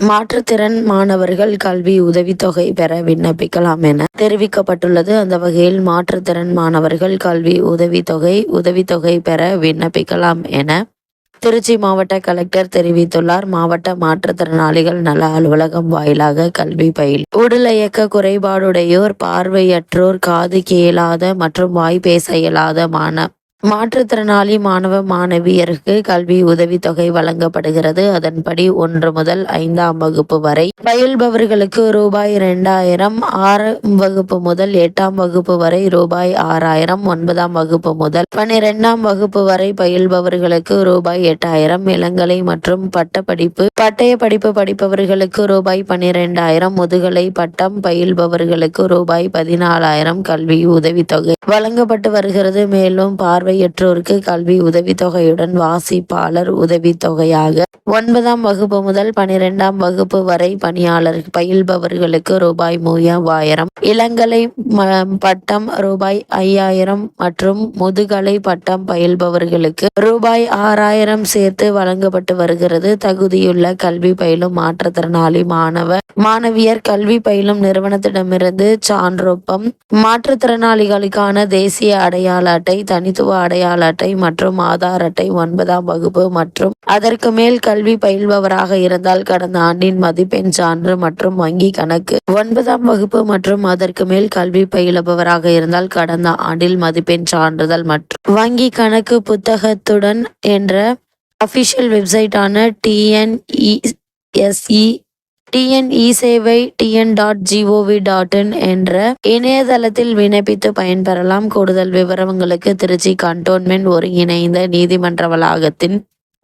மாற்றுத்திறன் மாணவர்கள் கல்வி உதவித்தொகை பெற விண்ணப்பிக்கலாம் என தெரிவிக்கப்பட்டுள்ளது. அந்த வகையில் மாற்றுத்திறன் மாணவர்கள் கல்வி உதவித்தொகை உதவித்தொகை பெற விண்ணப்பிக்கலாம் என திருச்சி மாவட்ட கலெக்டர் தெரிவித்துள்ளார். மாவட்ட மாற்றுத்திறனாளிகள் நல அலுவலகம் வாயிலாக கல்வி பயில். உடல் இயக்க குறைபாடுடையோர் பார்வையற்றோர் காது கேளாத மற்றும் வாய் பேச இயலாத மாண மாற்றுத்திறனாளி மாணவ மாணவியருக்கு கல்வி உதவித்தொகை வழங்கப்படுகிறது. அதன்படி ஒன்று முதல் ஐந்தாம் வகுப்பு வரை பயில்பவர்களுக்கு ரூபாய் இரண்டாயிரம் ஆறாம் வகுப்பு முதல் எட்டாம் வகுப்பு வரை ரூபாய் ஆறாயிரம் ஒன்பதாம் வகுப்பு முதல் பனிரெண்டாம் வகுப்பு வரை பயில்பவர்களுக்கு ரூபாய் எட்டாயிரம் இளங்கலை மற்றும் பட்டப்படிப்பு பட்டய படிப்பு படிப்பவர்களுக்கு ரூபாய் பனிரெண்டாயிரம் முதுகலை பட்டம் பயில்பவர்களுக்கு ரூபாய் பதினாலாயிரம் கல்வி உதவித்தொகை வழங்கப்பட்டு வருகிறது. மேலும் பார்வை பார்வையற்றோருக்கு கல்வி உதவித்தொகையுடன் வாசிப்பாளர் உதவித்தொகையாக ஒன்பதாம் வகுப்பு முதல் பனிரெண்டாம் வகுப்பு வரை பணியாளர் பயில்பவர்களுக்கு ரூபாய் மூவாயிரம் இளங்கலை பட்டம் ரூபாய் ஐயாயிரம் மற்றும் முதுகலை பட்டம் பயில்பவர்களுக்கு ரூபாய் ஆறாயிரம் சேர்த்து வழங்கப்பட்டு வருகிறது. தகுதியுள்ள கல்வி பயிலும் மாற்றுத்திறனாளி மாணவ மாணவியர் கல்வி பயிலும் நிறுவனத்திடமிருந்து சான்றொப்பம் மாற்றுத்திறனாளிகளுக்கான தேசிய அடையாள அட்டை தனித்துவ அடையாள அட்டை மற்றும் ஆதார் அட்டை ஒன்பதாம் வகுப்பு மற்றும் அதற்கு மேல் கல்வி பயில்பவராக இருந்தால் கடந்த ஆண்டின் மதிப்பெண் சான்று மற்றும் வங்கி கணக்கு. ஒன்பதாம் வகுப்பு மற்றும் அதற்கு மேல் கல்வி பயிலுபவராக இருந்தால் கடந்த ஆண்டில் மதிப்பெண் சான்றிதழ் மற்றும் வங்கி கணக்கு புத்தகத்துடன் என்ற அபிஷியல் வெப்சைட்டான டிஎன்இஎஸ்இ டிஎன் இ சேவை TN dot gov dot in என்ற இணையதளத்தில் விண்ணப்பித்து பயன்பெறலாம். கூடுதல் விவரங்களுக்கு திருச்சி கண்டோன்மெண்ட் ஒருங்கிணைந்த நீதிமன்ற வளாகத்தின்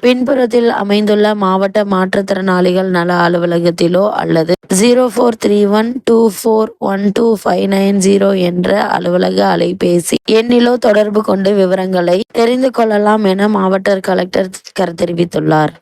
பின்புறத்தில் அமைந்துள்ள மாவட்ட மாற்றுத்திறனாளிகள் நல அலுவலகத்திலோ அல்லது zero four three one two four one two five nine zero என்ற அலுவலக அலைபேசி எண்ணிலோ தொடர்பு கொண்டு விவரங்களை தெரிந்து கொள்ளலாம் என மாவட்ட கலெக்டர் தெரிவித்துள்ளார்